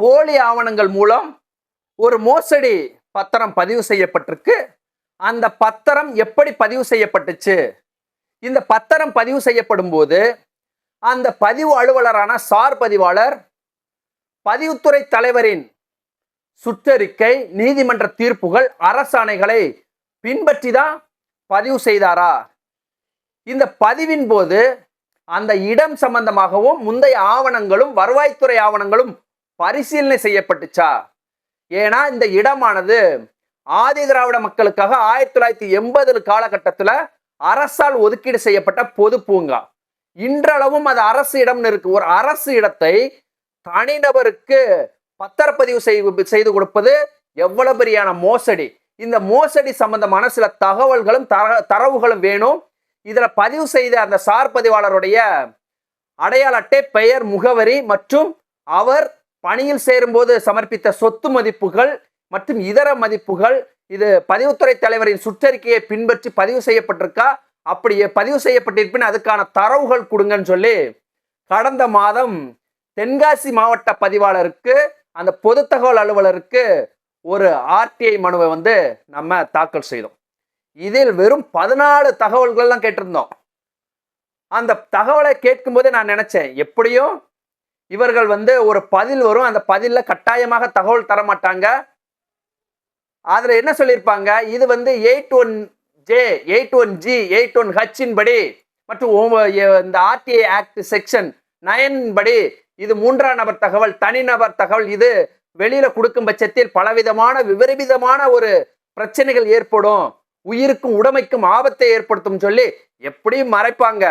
போலி ஆவணங்கள் மூலம் ஒரு மோசடி பத்திரம் பதிவு செய்யப்பட்டிருக்கு. அந்த பத்திரம் எப்படி பதிவு செய்யப்பட்டுச்சு? இந்த பத்திரம் பதிவு செய்யப்படும் போது அந்த பதிவு அலுவலரான சார் பதிவாளர் பதிவுத்துறை தலைவரின் சுற்றறிக்கை நீதிமன்ற தீர்ப்புகள் அரசாணைகளை பின்பற்றி தான் பதிவு செய்தாரா? இந்த பதிவின் போது அந்த இடம் சம்பந்தமாகவும் முந்தைய ஆவணங்களும் வருவாய்த்துறை ஆவணங்களும் பரிசீலனை செய்யப்பட்டுச்சா? ஏன்னா இந்த இடமானது ஆதி திராவிட மக்களுக்காக ஆயிரத்தி தொள்ளாயிரத்தி எண்பது காலகட்டத்தில் அரசால் ஒதுக்கீடு செய்யப்பட்ட பொது பூங்கா. இன்றளவும் அது அரசு இடம்னு இருக்கு. ஒரு அரசு இடத்தை தனிநபருக்கு பத்திரப்பதிவு செய்து செய்து கொடுப்பது எவ்வளவு பெரியான மோசடி. இந்த மோசடி சம்பந்தமான சில தகவல்களும் தர தரவுகளும் வேணும். இதில் பதிவு செய்த அந்த சார் பதிவாளருடைய அடையாள அட்டை பெயர் முகவரி மற்றும் அவர் பணியில் சேரும்போது சமர்ப்பித்த சொத்து மதிப்புகள் மற்றும் இதர மதிப்புகள். இது பதிவுத்துறை தலைவரின் சுற்றறிக்கையை பின்பற்றி பதிவு செய்யப்பட்டிருக்கா? அப்படி பதிவு செய்யப்பட்டிருப்பின் அதுக்கான தரவுகள் கொடுங்கன்னு சொல்லி கடந்த மாதம் தென்காசி மாவட்ட பதிவாளருக்கு அந்த பொது தகவல் அலுவலருக்கு ஒரு ஆர்டிஐ மனுவை வந்து நம்ம தாக்கல் செய்தோம். இதில் வெறும் பதினாலு தகவல்கள்லாம் கேட்டிருந்தோம். அந்த தகவலை கேட்கும்போதே நான் நினச்சேன் எப்படியும் இவர்கள் வந்து ஒரு பதில் வரும். அந்த பதிலில் கட்டாயமாக தகவல் தர மாட்டாங்க அதில் என்ன சொல்லியிருப்பாங்க? இது வந்து eight one J eight one G eight one ஹச்சின் படி மற்றும் இந்த ஆர்டிஐ ஆக்ட் செக்ஷன் நயன் படி இது மூன்றாம் நபர் தகவல் தனிநபர் தகவல். இது வெளியில கொடுக்கும் பட்சத்தில் பலவிதமான விபரீதமான ஒரு பிரச்சனைகள் ஏற்படும். உயிருக்கும் உடைமைக்கும் ஆபத்தை ஏற்படுத்தும் சொல்லி எப்படியும் மறைப்பாங்க.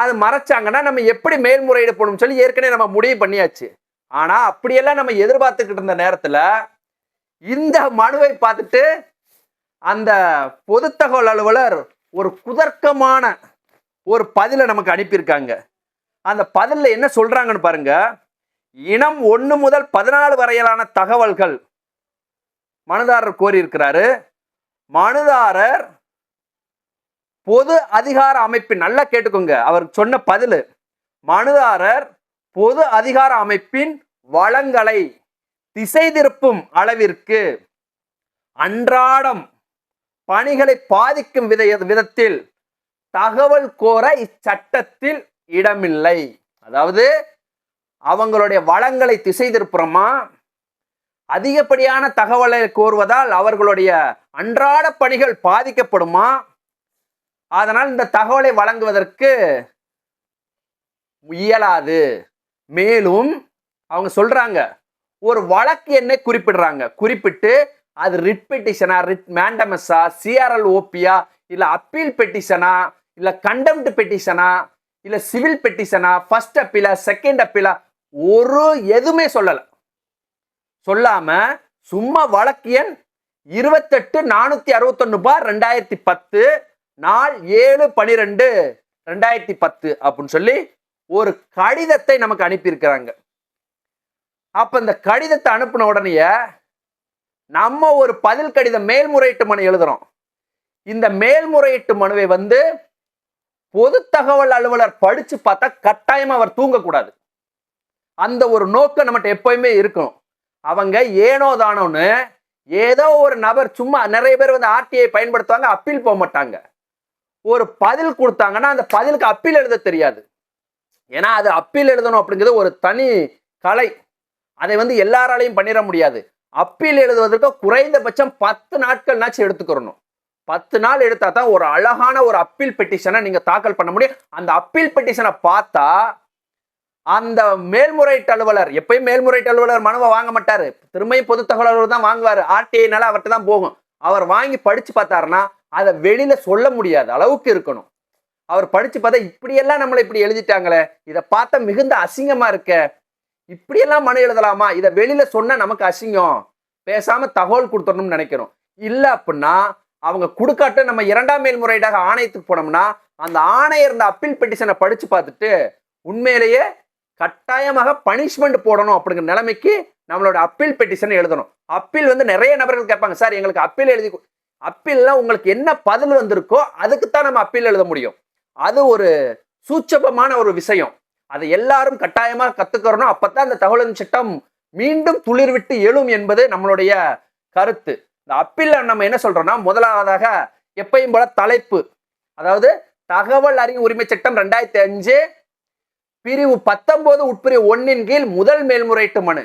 அது மறைச்சாங்கன்னா நம்ம எப்படி மேல்முறையீடு போகணும்னு சொல்லி ஏற்கனவே நம்ம முடிவு பண்ணியாச்சு. ஆனால் அப்படியெல்லாம் நம்ம எதிர்பார்த்துக்கிட்டு இருந்த நேரத்தில் இந்த மனுவை பார்த்துட்டு அந்த பொது தகவல் அலுவலர் ஒரு குதர்க்கமான ஒரு பதிலை நமக்கு அனுப்பியிருக்காங்க. அந்த பதிலில் என்ன சொல்கிறாங்கன்னு பாருங்க. இனம் ஒன்று முதல் பதினாலு வரையிலான தகவல்கள் மனுதாரர் கோரியிருக்கிறாரு. மனுதாரர் பொது அதிகார அமைப்பின் நல்லா கேட்டுக்கோங்க. அவர் சொன்ன பதில் மனுதாரர் பொது அதிகார அமைப்பின் வளங்களை திசை திருப்பும் அளவிற்கு அன்றாடம் பணிகளை பாதிக்கும் வித விதத்தில் தகவல் கோர இச்சட்டத்தில் இடமில்லை. அதாவது அவங்களுடைய வளங்களை திசை திருப்புறமா அதிகப்படியான தகவலை கோருவதால் அவர்களுடைய அன்றாட பணிகள் பாதிக்கப்படுமா? அதனால் இந்த தகவலை வழங்குவதற்கு இயலாது. மேலும் அவங்க சொல்றாங்க ஒரு வழக்கு எண்ணை குறிப்பிடுறாங்க. குறிப்பிட்டு அது ரிட் பெட்டிஷனா ரிட் மேண்டமஸா சிஆர்எல் ஓபியா இல்ல அப்பீல் பெட்டிஷனா இல்ல கண்டெம்ட் பெட்டிஷனா இல்ல சிவில் பெட்டிஷனா ஃபர்ஸ்ட் அப்பீலா செகண்ட் அப்பீலா ஒரு எதுவுமே சொல்லல. சொல்லாம சும்மா வழக்கு எண் இருபத்தெட்டு நானூத்தி அறுபத்தொன்னு பார் ரெண்டாயிரத்தி பத்து நாள் ஏழு பனிரெண்டு ரெண்டாயிரத்தி பத்து அப்படின்னு சொல்லி ஒரு கடிதத்தை நமக்கு அனுப்பியிருக்கிறாங்க. அப்ப இந்த கடிதத்தை அனுப்பின உடனே நம்ம ஒரு பதில் கடிதம் மேல்முறையீட்டு மனு எழுதுறோம். இந்த மேல்முறையீட்டு மனுவை வந்து பொது தகவல் அலுவலர் படிச்சு பார்த்தா கட்டாயமாக அவர் தூங்கக்கூடாது. அந்த ஒரு நோக்கம் நம்மகிட்ட எப்பயுமே இருக்கும். அவங்க ஏனோ தானோன்னு ஏதோ ஒரு நபர் சும்மா நிறைய பேர் வந்து ஆர்டிஐ பயன்படுத்துவாங்க அப்பீல் போக மாட்டாங்க ஒரு பதில் கொடுத்தாங்கன்னா அந்த பதிலுக்கு அப்பீல் எழுத தெரியாது. ஏன்னா அது அப்பீல் எழுதணும் அப்படிங்கிறது ஒரு தனி கலை. அதை வந்து எல்லாராலையும் பண்ணிட முடியாது. அப்பீல் எழுதுவதற்கு குறைந்தபட்சம் பத்து நாட்கள்னாச்சும் எடுத்துக்கிறணும். பத்து நாள் எடுத்தா தான் ஒரு அழகான ஒரு அப்பீல் பெட்டிஷனை நீங்கள் தாக்கல் பண்ண முடியும். அந்த அப்பீல் பெட்டிஷனை பார்த்தா அந்த மேல்முறையீட்டு அலுவலர் எப்பயும் மேல்முறையீட்டு அலுவலர் மனுவை வாங்க மாட்டார். திரும்பியும் பொது தகவல் அலுவலர் தான் வாங்குவார். ஆர்டிஐனால அவர்கிட்ட தான் போகும். அவர் வாங்கி படித்து பார்த்தாருன்னா அதை வெளியில சொல்ல முடியாத. அளவுக்கு இருக்கணும். அவர் படிச்சு பார்த்தா இப்படியெல்லாம் நம்மளை இப்படி எழுதிட்டாங்களே இதை பார்த்தா மிகுந்த அசிங்கமா இருக்க இப்படியெல்லாம் மனு எழுதலாமா? இதை வெளியில சொன்னா நமக்கு அசிங்கம். பேசாம தகவல் கொடுத்துடணும்னு நினைக்கிறோம். இல்லை அப்படின்னா அவங்க கொடுக்காட்ட நம்ம இரண்டாம் மேல்முறையீடாக ஆணையத்துக்கு போனோம்னா அந்த ஆணையர் இந்த அப்பீல் பெட்டிஷனை படிச்சு பார்த்துட்டு உண்மையிலேயே கட்டாயமாக பனிஷ்மெண்ட் போடணும் அப்படிங்கிற நிலைமைக்கு நம்மளோட அப்பீல் பெட்டிஷன் எழுதணும். அப்பீல் வந்து நிறைய நபர்கள் கேட்பாங்க. சார் எங்களுக்கு அப்பீல் எழுதி அப்பீல்னா உங்களுக்கு என்ன பதில் வந்திருக்கோ அதுக்குத்தான் நம்ம அப்பீல் எழுத முடியும். அது ஒரு சூட்சபமான ஒரு விஷயம். அதை எல்லாரும் கட்டாயமாக கற்றுக்கிறோம் அப்போ தான் அந்த தகவல் சட்டம் மீண்டும் துளிர்விட்டு எழும் என்பது நம்மளுடைய கருத்து. இந்த அப்பீலில் நம்ம என்ன சொல்கிறோன்னா முதலாவதாக எப்பையும் போல தலைப்பு. அதாவது தகவல் அறிவு உரிமை சட்டம் ரெண்டாயிரத்தி அஞ்சு பிரிவு பத்தொன்பது உட்பிரிவு ஒன்னின் கீழ் முதல் மேல்முறையீட்டு மனு.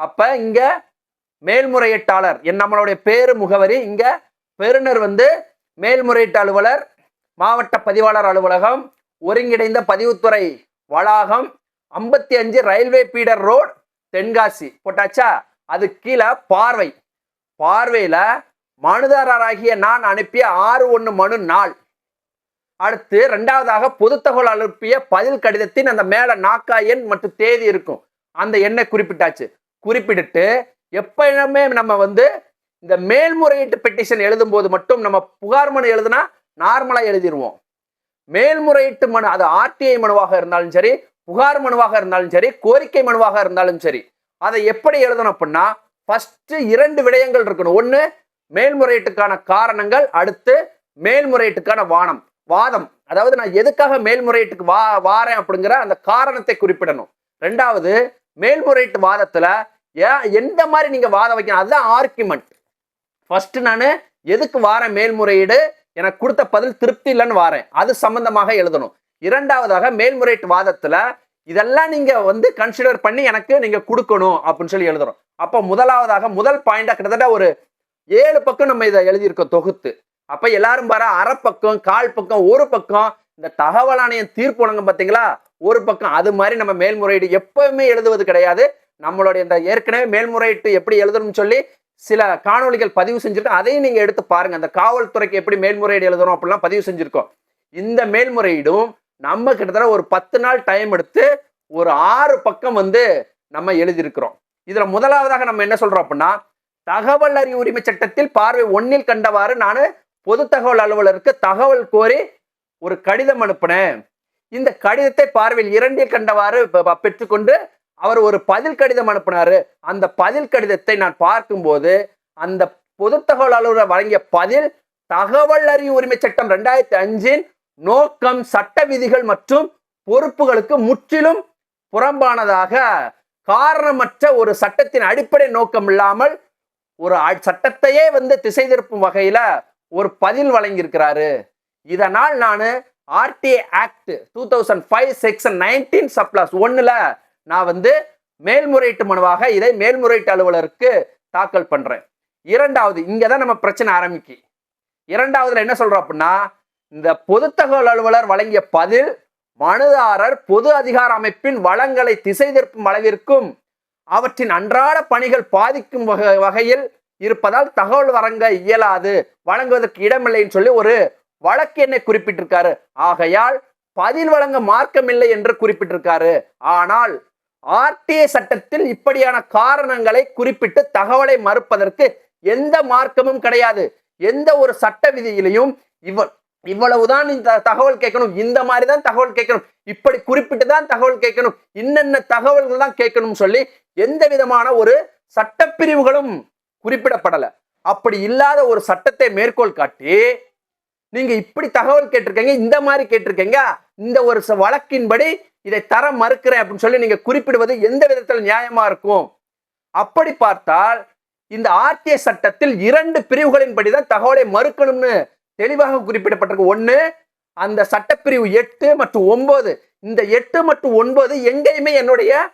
அப்ப இங்க மேல்முறையீட்டாளர் என் நம்மளுடைய பேரு முகவரி இங்க பெறுநர் வந்து மேல்முறையீட்டு அலுவலர் மாவட்ட பதிவாளர் அலுவலகம் ஒருங்கிணைந்த பதிவுத்துறை வளாகம் ஐம்பத்தி அஞ்சு ரயில்வே பீடர் ரோட் தென்காசி. போட்டாச்சா? அது கீழே பார்வை. பார்வையில் மனுதாரராகிய நான் அனுப்பிய ஆறு ஒன்று மனு நாள். அடுத்து ரெண்டாவதாக பொது தகவல் அனுப்பிய பதில் கடிதத்தின் அந்த மேலே நாக்கா எண் மற்றும் தேதி இருக்கும். அந்த எண்ணை குறிப்பிட்டாச்சு. குறிப்பிட்டுட்டு எப்பயுமே நம்ம வந்து இந்த மேல்முறையீட்டு பெட்டிஷன் எழுதும் போது மட்டும் நம்ம புகார் மனு எழுதுனா நார்மலாக எழுதிடுவோம் மேல்முறையீட்டு மனு அது ஆர்டிஐ மனுவாக இருந்தாலும் சரி புகார் மனுவாக இருந்தாலும் சரி கோரிக்கை மனுவாக இருந்தாலும் சரி அதை எப்படி எழுதணும் அப்படின்னா ஃபஸ்ட்டு இரண்டு விடயங்கள் இருக்கணும். ஒன்று மேல்முறையீட்டுக்கான காரணங்கள் அடுத்து மேல்முறையீட்டுக்கான வானம் வாதம். அதாவது நான் எதுக்காக மேல்முறையீட்டுக்கு வா வாரேன் அப்படிங்கிற அந்த காரணத்தை குறிப்பிடணும். ரெண்டாவது மேல்முறையீட்டு வாதத்தில் ஏன் எந்த மாதிரி நீங்கள் வாதம் வைக்கணும்? அதுதான் ஆர்குமெண்ட் ஃபர்ஸ்ட் நான் எதுக்கு வாரேன் மேல்முறையீடு? எனக்கு கொடுத்த பதில் திருப்தி இல்லைன்னு வாரேன். அது சம்பந்தமாக எழுதணும். இரண்டாவதாக மேல்முறையீட்டு வாதத்துல இதெல்லாம் நீங்க வந்து கன்சிடர் பண்ணி எனக்கு நீங்க கொடுக்கணும் அப்படின்னு சொல்லி எழுதுறோம் அப்போ முதலாவதாக முதல் பாயிண்டா கிட்டத்தட்ட ஒரு ஏழு பக்கம் நம்ம இதை எழுதியிருக்கோம் தொகுத்து. அப்ப எல்லாரும் பாரு அரை பக்கம் கால் பக்கம் ஒரு பக்கம் இந்த தகவல் ஆணையம் தீர்ப்பு வழங்கும் பார்த்தீங்களா ஒரு பக்கம். அது மாதிரி நம்ம மேல்முறையீடு எப்பவுமே எழுதுவது கிடையாது. நம்மளுடைய இந்த ஏற்கனவே மேல்முறையீட்டு எப்படி எழுதணும்னு சொல்லி சில காணொளிகள் பதிவு செஞ்சுருக்கோம். அதையும் நீங்கள் எடுத்து பாருங்கள் அந்த காவல்துறைக்கு எப்படி மேல்முறையீடு எழுதணும் அப்படிலாம் பதிவு செஞ்சுருக்கோம். இந்த மேல்முறையீடும் நம்ம கிட்டத்தட்ட ஒரு பத்து நாள் டைம் எடுத்து ஒரு ஆறு பக்கம் வந்து நம்ம எழுதியிருக்கிறோம். இதில் முதலாவதாக நம்ம என்ன சொல்கிறோம் அப்படின்னா தகவல் அறிவு உரிமை சட்டத்தில் பார்வை ஒன்னில் கண்டவாறு நான் பொது தகவல் அலுவலருக்கு தகவல் கோரி ஒரு கடிதம் அனுப்பினேன். இந்த கடிதத்தை பார்வையில் இரண்டில் கண்டவாறு பெற்றுக்கொண்டு அவர் ஒரு பதில் கடிதம் அனுப்பினாரு. அந்த பதில் கடிதத்தை நான் பார்க்கும்போது அந்த பொது தகவல் அலுவலர் வழங்கிய பதில் தகவல் அறிவு உரிமை சட்டம் ரெண்டாயிரத்தி அஞ்சின் நோக்கம் சட்ட விதிகள் மற்றும் பொறுப்புகளுக்கு முற்றிலும் புறம்பானதாக காரணமற்ற ஒரு சட்டத்தின் அடிப்படை நோக்கம் இல்லாமல் ஒரு சட்டத்தையே வந்து திசை திருப்பும் வகையில ஒரு பதில் வழங்கியிருக்கிறாரு. இதனால் நான் RTA act two thousand five section nineteen subclause ஒன்றில் நான் வந்து மேல்முறையீட்டு மனுவாக இதை மேல்முறையீட்டு அலுவலருக்கு தாக்கல் பண்ணுறேன் இரண்டாவது இங்கே தான் நம்ம பிரச்சனை ஆரம்பிக்கு. இரண்டாவதுல என்ன சொல்கிறோம் அப்படின்னா இந்த பொது தகவல் அலுவலர் வழங்கிய பதில் மனுதாரர் பொது அதிகார அமைப்பின் வளங்களை திசை திருப்பும் அளவிற்கும் அவற்றின் அன்றாட பணிகள் பாதிக்கும் வகை- வகையில் இருப்பதால் தகவல் வழங்க இயலாது வழங்குவதற்கு இடமில்லைன்னு சொல்லி ஒரு வழக்கு என்னை குறிப்பிட்டிருக்காரு. ஆகையால் பதில் வழங்க மார்க்கமில்லை என்று குறிப்பிட்டிருக்காரு. ஆனால் ஆர்டிஏ சட்டத்தில் இப்படியான காரணங்களை குறிப்பிட்டு தகவலை மறுப்பதற்கு எந்த மார்க்கமும் கிடையாது. எந்த ஒரு சட்ட விதியிலையும் இவ இவ்வளவுதான் இந்த தகவல் கேட்கணும். இந்த மாதிரி தான் தகவல் கேட்கணும். இப்படி குறிப்பிட்டு தான் தகவல் கேட்கணும். இன்னென்ன தகவல்கள் தான் கேட்கணும்னு சொல்லி எந்த விதமான ஒரு சட்டப்பிரிவுகளும் குறிப்பிடப்படலை. அப்படி இல்லாத ஒரு சட்டத்தை மேற்கோள் காட்டி நீங்க இப்படி தகவல் கேட்டிருக்கீங்க இந்த மாதிரி கேட்டிருக்கீங்க இந்த ஒரு ச- வழக்கின்படி இதை தர மறுக்கிறேன் அப்படின்னு சொல்லி நீங்க குறிப்பிடுவது எந்த விதத்தில் நியாயமா இருக்கும்? அப்படி பார்த்தால் இந்த ஆர்டிஏ சட்டத்தில் இரண்டு பிரிவுகளின்படி தான் தகவலை மறுக்கணும்னு தெளிவாக குறிப்பிடப்பட்டிருக்கு. ஒன்று அந்த சட்டப்பிரிவு எட்டு மற்றும் ஒன்பது. இந்த எட்டு மற்றும் ஒன்பது எங்கேயுமே என்னுடைய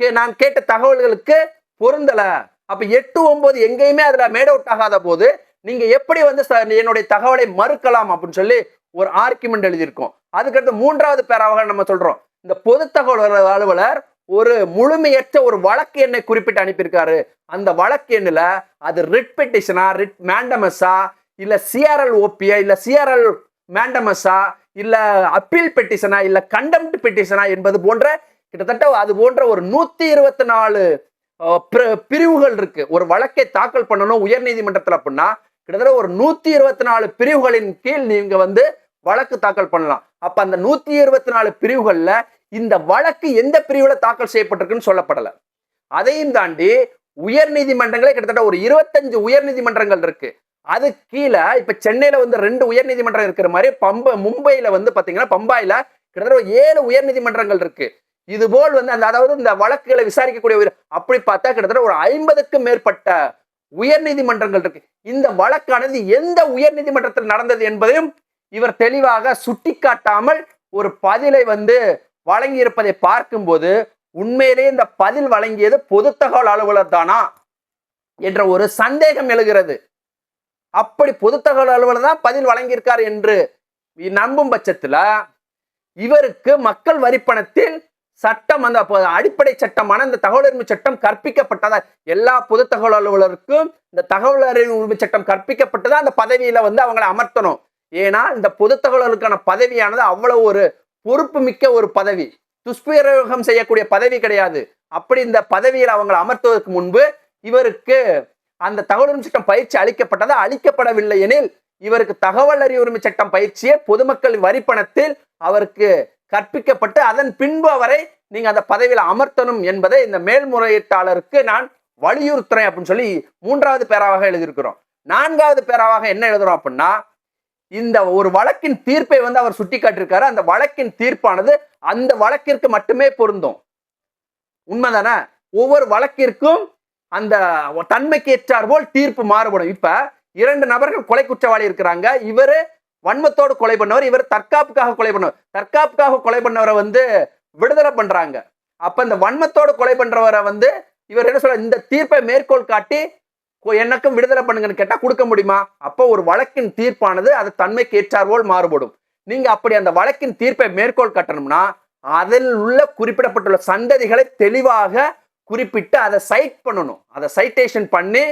கே- நான் கேட்ட தகவல்களுக்கு பொருந்தல. அப்ப எட்டு ஒன்பது எங்கேயுமே அதுல மேட் அவுட் ஆகாத போது நீங்க எப்படி வந்து என்னுடைய தகவலை மறுக்கலாம் அப்படின்னு சொல்லி ஒரு ஆர்குமெண்ட் எழுதியிருக்கோம். அதுக்கடுத்து மூன்றாவது பேராவாக நம்ம சொல்றோம். இந்த பொது தகவல் அலுவலர் ஒரு முழுமையற்ற ஒரு வழக்கு எண்ணை குறிப்பிட்டு அனுப்பியிருக்காரு. அந்த வழக்கு எண்ணில் அது ரிட் பெட்டிஷனா ரிட் மேண்டமஸா இல்லை சிஆர்எல் ஓபியா இல்லை சிஆர்எல் மேண்டமஸா இல்லை அப்பீல் பெட்டிஷனா இல்லை கண்டம்ட் பெட்டிஷனா என்பது போன்ற கிட்டத்தட்ட அது போன்ற ஒரு நூற்றி இருபத்தி நாலு பிரிவுகள் இருக்கு. ஒரு வழக்கை தாக்கல் பண்ணணும் உயர் நீதிமன்றத்தில் அப்படின்னா கிட்டத்தட்ட ஒரு நூற்றி இருபத்தி நாலு பிரிவுகளின் கீழ் நீங்கள் வந்து வழக்கு தாக்கல் பண்ணலாம். அப்போ அந்த நூற்றி இருபத்தி நாலு பிரிவுகளில் இந்த வழக்கு எந்த பிரிவில் தாக்கல் செய்யப்பட்டிருக்குன்னு சொல்லப்படலை. அதையும் தாண்டி உயர் நீதிமன்றங்களே கிட்டத்தட்ட ஒரு இருபத்தஞ்சு உயர் நீதிமன்றங்கள் இருக்கு. அது கீழே இப்ப சென்னையில வந்து ரெண்டு உயர் நீதிமன்றம் இருக்கிற மாதிரி பம்ப மும்பையில வந்து பாத்தீங்கன்னா பம்பாயில கிட்டத்தட்ட ஏழு ஏழு உயர்நீதிமன்றங்கள் இருக்கு. இது போல் வந்து அந்த அதாவது இந்த வழக்குகளை விசாரிக்கக்கூடிய அப்படி பார்த்தா கிட்டத்தட்ட ஒரு ஐம்பதுக்கும் மேற்பட்ட உயர்நீதிமன்றங்கள் இருக்கு. இந்த வழக்கானது எந்த உயர்நீதிமன்றத்தில் நடந்தது என்பதையும் இவர் தெளிவாக சுட்டிக்காட்டாமல் ஒரு பதிலை வந்து வழங்கியிருப்பதை பார்க்கும்போது உண்மையிலேயே இந்த பதில் வழங்கியது பொது தகவல் அலுவலர் தானா என்ற ஒரு சந்தேகம் எழுகிறது. அப்படி பொது தகவல் அலுவலர் தான் பதில் வழங்கியிருக்கார் என்று நம்பும் பட்சத்தில் இவருக்கு மக்கள் வரிப்பணத்தில் சட்டம் அந்த அடிப்படை சட்டமான இந்த தகவல் உரிமை சட்டம் கற்பிக்கப்பட்டதா? எல்லா பொது தகவல் அலுவலருக்கும் இந்த தகவல் உரிமை சட்டம் கற்பிக்கப்பட்டதா? அந்த பதவியில வந்து அவங்களை அமர்த்தணும். ஏன்னா இந்த பொது தகவலுக்கான பதவியானது அவ்வளவு ஒரு பொறுப்பு மிக்க ஒரு பதவி. துஷ்பிரயோகம் செய்யக்கூடிய பதவி கிடையாது. அப்படி இந்த பதவியில் அவங்களை அமர்த்துவதற்கு முன்பு இவருக்கு அந்த தகவல் உரிமை சட்டம் பயிற்சி அளிக்கப்பட்டதா? அளிக்கப்படவில்லை எனில் இவருக்கு தகவல் அறிவு உரிமை சட்டம் பயிற்சியே பொதுமக்கள் வரிப்பணத்தில் அவருக்கு கற்பிக்கப்பட்டு அதன் பின்பு அவரை நீங்க அந்த பதவியில் அமர்த்தணும் என்பதை இந்த மேல்முறையீட்டாளருக்கு நான் வலியுறுத்துறேன் அப்படின்னு சொல்லி மூன்றாவது பேராவாக எழுதியிருக்கிறோம். நான்காவது பேராவாக என்ன எழுதுறோம் அப்படின்னா இந்த ஒரு வழக்கின் தீர்ப்பை வந்து அவர் சுட்டி காட்டிருக்காரு அந்த வழக்கின் தீர்ப்பானது அந்த வழக்கிற்கு மட்டுமே பொருந்தும். உண்மைதானே? ஒவ்வொரு வழக்கிற்கும் அந்த தன்மைக்கு ஏற்றார் போல் தீர்ப்பு மாறுபடும். இப்ப இரண்டு நபர்கள் கொலை குற்றவாளி இருக்கிறாங்க. இவரு வன்மத்தோடு கொலை பண்ணவர் இவர் தற்காப்புக்காக கொலை பண்ணவர் தற்காப்புக்காக கொலை பண்ணவரை வந்து விடுதலை பண்றாங்க. அப்ப இந்த வன்மத்தோடு கொலை பண்றவரை வந்து இவர் என்ன சொல்ற இந்த தீர்ப்பை மேற்கோள் காட்டி எனக்கும் விடுதலை பண்ணுங்கன்னு கேட்டால் கொடுக்க முடியுமா? அப்போ ஒரு வழக்கின் தீர்ப்பானது அது தன்மைக்கு ஏற்றார்போல் மாறுபடும். நீங்கள் அப்படி அந்த வழக்கின் தீர்ப்பை மேற்கோள் கட்டணும்னா அதில் உள்ள குறிப்பிடப்பட்டுள்ள சந்ததிகளை தெளிவாக குறிப்பிட்டு அதை சைட் பண்ணணும். அதை சைட்டேஷன் பண்ணி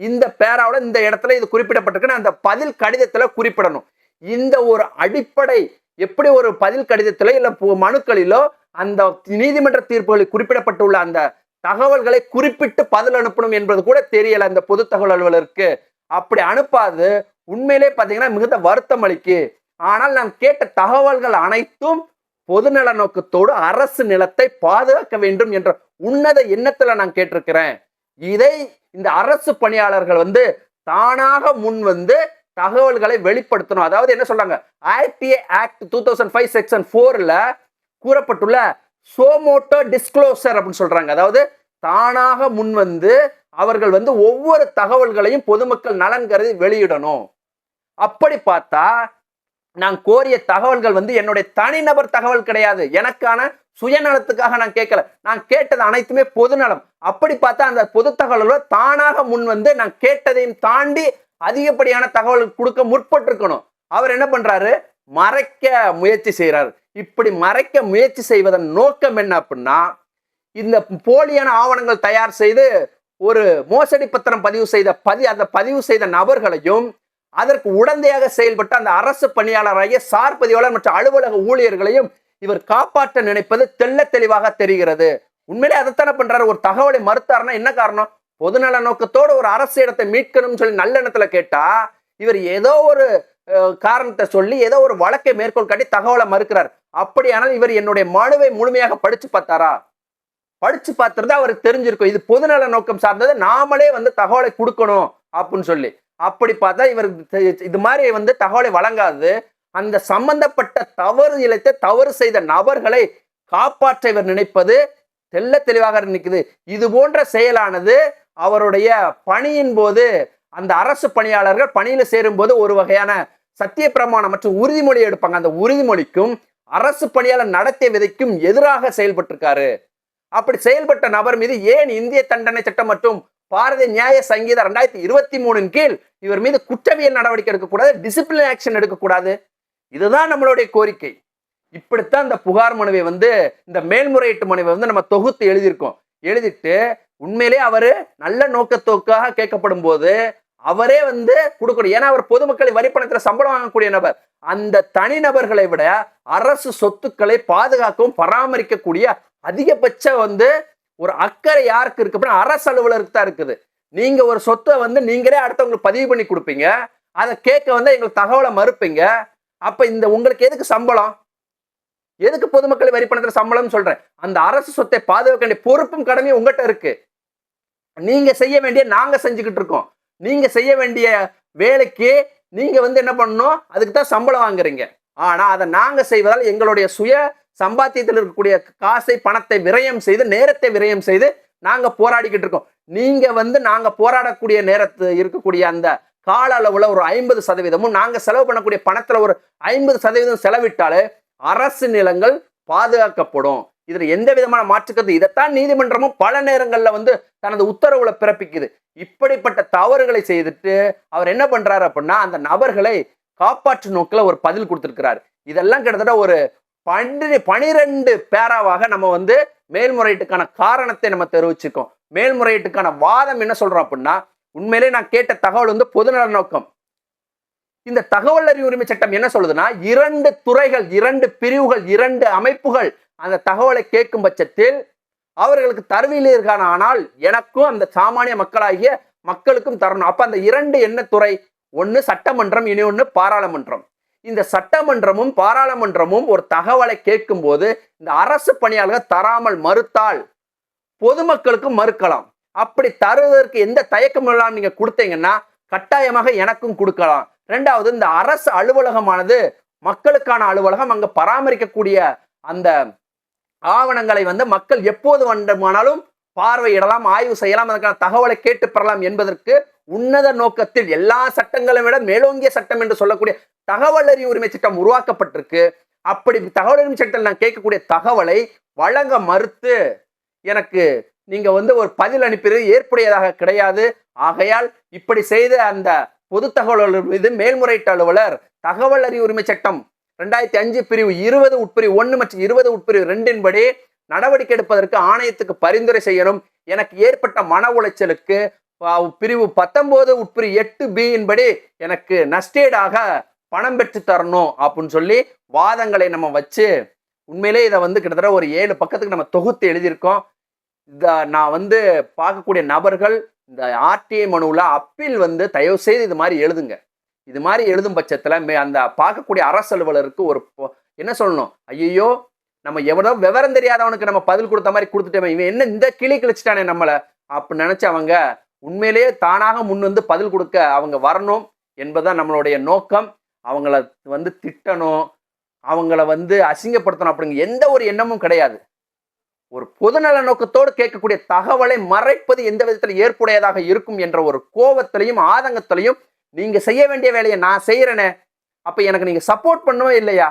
இந்த பேராவோட இந்த இடத்துல இது குறிப்பிடப்பட்டிருக்குன்னு அந்த பதில் கடிதத்தில் குறிப்பிடணும். இந்த ஒரு அடிப்படை எப்படி ஒரு பதில் கடிதத்திலோ இல்லை மனுக்களிலோ அந்த நீதிமன்ற தீர்ப்புகளில் குறிப்பிடப்பட்டுள்ள அந்த தகவல்களை குறிப்பிட்டு பதில் அனுப்பணும் என்பது கூட தெரியல. அந்த பொது தகவல் அலுவலருக்கு. அப்படி அனுப்பாது. உண்மையிலே பார்த்தீங்கன்னா மிகுந்த வருத்தம் அளிக்கு. ஆனால் நான் கேட்ட தகவல்கள் அனைத்தும் பொதுநல நோக்கத்தோடு அரசு நிலத்தை பாதுகாக்க வேண்டும் என்ற உன்னத எண்ணத்துல நான் கேட்டிருக்கிறேன். இதை இந்த அரசு பணியாளர்கள் வந்து தானாக முன் வந்து தகவல்களை வெளிப்படுத்தணும். அதாவது என்ன சொல்றாங்க? ITA act two thousand five section ஃபோர்ல கூறப்பட்டுள்ள சோமோட்டோ டிஸ்க்ளோசர் அப்படின்னு சொல்றாங்க. அதாவது தானாக முன் வந்து அவர்கள் வந்து ஒவ்வொரு தகவல்களையும் பொதுமக்கள் நலன் கருதி வெளியிடணும். அப்படி பார்த்தா நான் கோரிய தகவல்கள் வந்து என்னுடைய தனிநபர் தகவல் கிடையாது. எனக்கான சுயநலத்துக்காக நான் கேட்கல. நான் கேட்டது அனைத்துமே பொதுநலம். அப்படி பார்த்தா அந்த பொது தகவல்களை தானாக முன் வந்து நான் கேட்டதையும் தாண்டி அதிகப்படியான தகவல் கொடுக்க முற்பட்டிருக்கணும். அவர் என்ன பண்றாரு? மறைக்க முயற்சி செய்கிறார் இப்படி மறைக்க முயற்சி செய்வதன் நோக்கம் என்ன அப்படின்னா இந்த போலியான ஆவணங்கள் தயார் செய்து ஒரு மோசடி பத்திரம் பதிவு செய்த பதி அந்த பதிவு செய்த நபர்களையும் அதற்கு உடந்தையாக செயல்பட்ட அந்த அரசு பணியாளராகிய சார் பதிவாளர் மற்றும் அலுவலக ஊழியர்களையும் இவர் காப்பாற்ற நினைப்பது தெள்ள தெளிவாக தெரிகிறது. உண்மையிலே அதைத்தானே பண்றாரு. ஒரு தகவலை மறுத்தாருன்னா என்ன காரணம்? பொதுநல நோக்கத்தோடு ஒரு அரசு இடத்தை மீட்கணும்னு சொல்லி நல்லெண்ணத்துல கேட்டா இவர் ஏதோ ஒரு காரணத்தை சொல்லி ஏதோ ஒரு வழக்கை மேற்கோள் காட்டி தகவலை மறுக்கிறார். அப்படியானால் இவர் என்னுடைய மனுவை முழுமையாக படிச்சு பார்த்தாரா? படிச்சு பார்த்திருந்தா அவருக்கு தெரிஞ்சிருக்கும். இது பொதுநல நோக்கம் சார்ந்தது நாமளே வந்து தகவலை கொடுக்கணும் அப்படின்னு சொல்லி. அப்படி பார்த்தா இவர் இது மாதிரி வந்து தகவலை வழங்காது. அந்த சம்பந்தப்பட்ட தவறு இழைத்த தவறு செய்த நபர்களை காப்பாற்ற இவர் நினைப்பது தெல்ல தெளிவாக நிற்குது. இது போன்ற செயலானது அவருடைய பணியின் போது அந்த அரசு பணியாளர்கள் பணியில் சேரும்போது ஒரு வகையான சத்திய பிரமாணம் மற்றும் உறுதிமொழி எடுப்பாங்க. அந்த உறுதிமொழிக்கும் அரசு பணியாளர் நடத்திய விதைக்கும் எதிராக செயல்பட்டிருக்காரு. அப்படி செயல்பட்ட நபர் மீது ஏன் இந்திய தண்டனை சட்டம் மற்றும் பாரதிய நியாய சங்கீதம் ரெண்டாயிரத்தி இருபத்தி மூணின் கீழ் இவர் மீது குற்றவியல் நடவடிக்கை எடுக்கக்கூடாது டிசிப்ளின் ஆக்ஷன் எடுக்கக்கூடாது? இதுதான் நம்மளுடைய கோரிக்கை. இப்படித்தான் இந்த புகார் மனுவை வந்து இந்த மேல்முறையீட்டு மனுவை வந்து நம்ம தொகுத்து எழுதியிருக்கோம். எழுதிட்டு உண்மையிலே அவரு நல்ல நோக்கத்தோக்காக கேட்கப்படும் போது அவரே வந்து கொடுக்கணும். ஏன்னா அவர் பொதுமக்களை வரி பணத்துல சம்பளம் வாங்கக்கூடிய நபர். அந்த தனிநபர்களை விட அரசு சொத்துக்களை பாதுகாக்கவும் பராமரிக்கக்கூடிய அதிகபட்ச வந்து ஒரு அக்கறை யாருக்கு இருக்கு அப்படின்னா அரசு அலுவலருக்கு தான் இருக்குது. நீங்க ஒரு சொத்தை வந்து நீங்களே அடுத்தவங்களுக்கு பதிவு பண்ணி கொடுப்பீங்க. அதை கேட்க வந்து எங்களுக்கு தகவலை மறுப்பீங்க. அப்ப இந்த உங்களுக்கு எதுக்கு சம்பளம்? எதுக்கு பொதுமக்கள் வரி பணத்துல சம்பளம்னு சொல்றேன்? அந்த அரசு சொத்தை பாதுகாக்க வேண்டிய பொறுப்பும் கடமையும் உங்ககிட்ட இருக்கு. நீங்க செய்ய வேண்டிய நாங்க செஞ்சுக்கிட்டு இருக்கோம். நீங்க செய்ய வேண்டிய வேலைக்கு நீங்க வந்து என்ன பண்ணணும்? அதுக்கு தான் சம்பளம் வாங்குறீங்க. ஆனா அதை நாங்க செய்வதால் எங்களுடைய சுய சம்பாத்தியத்தில் இருக்கக்கூடிய காசை பணத்தை விரயம் செய்து நேரத்தை விரயம் செய்து நாங்க போராடிக்கிட்டு இருக்கோம். நீங்க வந்து நாங்க போராடக்கூடிய நேரத்து இருக்கக்கூடிய அந்த கால அளவுல ஒரு ஐம்பது சதவீதமும் நாங்க செலவு பண்ணக்கூடிய பணத்துல ஒரு ஐம்பது சதவீதம் செலவிட்டாலே அரசு நிலங்கள் பாதுகாக்கப்படும். இதில் எந்த விதமான மாற்றுக்கிறது இதைத்தான் நீதிமன்றமும் பல நேரங்களில் வந்து தனது உத்தரவுல பிறப்பிக்குது. இப்படிப்பட்ட தவறுகளை செய்துட்டு அவர் என்ன பண்றாரு அப்படின்னா அந்த நபர்களை காப்பாற்று நோக்கில் ஒரு பதில் கொடுத்துருக்கிறார். இதெல்லாம் கிட்டத்தட்ட ஒரு பன்னி பனிரெண்டு பேராவாக நம்ம வந்து மேல்முறையீட்டுக்கான காரணத்தை நம்ம தெரிவிச்சிருக்கோம் மேல்முறையீட்டுக்கான வாதம் என்ன சொல்றோம் அப்படின்னா உண்மையிலே நான் கேட்ட தகவல் வந்து பொதுநல நோக்கம். இந்த தகவல் அறிவு உரிமை சட்டம் என்ன சொல்லுதுன்னா இரண்டு துறைகள் இரண்டு பிரிவுகள் இரண்டு அமைப்புகள் அந்த தகவலை கேட்கும் பட்சத்தில் அவர்களுக்கு தருவீர்களான ஆனால் எனக்கும் அந்த சாமானிய மக்களாகிய மக்களுக்கும் தரணும். அப்ப அந்த இரண்டு என்ன துறை ஒன்று சட்டமன்றம் இனி ஒன்று பாராளுமன்றம். இந்த சட்டமன்றமும் பாராளுமன்றமும் ஒரு தகவலை கேட்கும் போது இந்த அரசு பணியாளர்கள் தராமல் மறுத்தால் பொதுமக்களுக்கும் மறுக்கலாம். அப்படி தருவதற்கு எந்த தயக்கமும் இல்லாமல் நீங்க கொடுத்தீங்கன்னா கட்டாயமாக எனக்கும் கொடுக்கலாம். ரெண்டாவது இந்த அரசு அலுவலகமானது மக்களுக்கான அலுவலகம். அங்க பராமரிக்கக்கூடிய அந்த ஆவணங்களை வந்து மக்கள் எப்போது வேண்டுமானாலும் பார்வையிடலாம் ஆய்வு செய்யலாம் அதற்கான தகவலை கேட்டு பெறலாம் என்பதற்கு உன்னத நோக்கத்தில் எல்லா சட்டங்களும் விட மேலோங்கிய சட்டம் என்று சொல்லக்கூடிய தகவல் அறிவு உரிமை சட்டம் உருவாக்கப்பட்டிருக்கு. அப்படி தகவல் உரிமை சட்டத்தில் நான் கேட்கக்கூடிய தகவலை வழங்க மறுத்து எனக்கு நீங்க வந்து ஒரு பதில் அனுப்பியது ஏற்புடையதாக கிடையாது. ஆகையால் இப்படி செய்த அந்த பொது தகவல் மீது மேல்முறையீட்டு அலுவலர் தகவல் அறிவு உரிமை சட்டம் ரெண்டாயிரத்தி அஞ்சு பிரிவு இருபது உட்பிரிவு ஒன்று மற்றும் இருபது உட்பிரிவு ரெண்டின்படி நடவடிக்கை எடுப்பதற்கு ஆணையத்துக்கு பரிந்துரை செய்யணும். எனக்கு ஏற்பட்ட மன உளைச்சலுக்கு பிரிவு பத்தொம்போது உட்பிரி எட்டு பியின்படி எனக்கு நஷ்டேடாக பணம் பெற்று தரணும் அப்படின்னு சொல்லி வாதங்களை நம்ம வச்சு உண்மையிலே இதை வந்து கிட்டத்தட்ட ஒரு ஏழு பக்கத்துக்கு நம்ம தொகுத்து எழுதியிருக்கோம். இந்த நான் வந்து பார்க்கக்கூடிய நபர்கள் இந்த ஆர்டிஐ மனுவில் அப்பீல் வந்து தயவு செய்து இது மாதிரி எழுதுங்க. இது மாதிரி எழுதும் பட்சத்தில் அந்த பார்க்கக்கூடிய அரசு அலுவலருக்கு ஒரு பொ- என்ன சொல்லணும்? ஐயோ நம்ம எவ்வளோ விவரம் தெரியாதவனுக்கு நம்ம பதில் கொடுத்த மாதிரி கொடுத்துட்டோமே இவன் என்ன இந்த கிளி கிழிச்சிட்டானே நம்மளை அப்படின்னு நினச்சி அவங்க உண்மையிலேயே தானாக முன் வந்து பதில் கொடுக்க அவங்க வரணும் என்பதுதான் நம்மளுடைய நோக்கம். அவங்கள வந்து திட்டணும். அவங்கள வந்து அசிங்கப்படுத்தணும் அப்படிங்கிற எந்த ஒரு எண்ணமும் கிடையாது. ஒரு பொதுநல நோக்கத்தோடு கேட்கக்கூடிய தகவலை மறைப்பது எந்த விதத்தில் ஏற்புடையதாக இருக்கும் என்ற ஒரு கோபத்திலையும் ஆதங்கத்திலையும் நீங்க செய்ய வேண்டிய வேலையை நான் செய்யறேனே அப்ப எனக்கு நீங்க சப்போர்ட் பண்ணவே இல்லையா?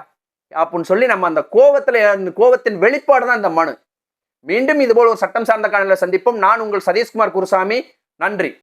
அப்படின்னு சொல்லி நம்ம அந்த கோபத்துல அந்த கோபத்தின் வெளிப்பாடு தான் இந்த மனு. மீண்டும் இதுபோல் ஒரு சட்டம் சார்ந்த காணொலியில் சந்திப்போம். நான் உங்கள் சதீஷ்குமார் குருசாமி. நன்றி.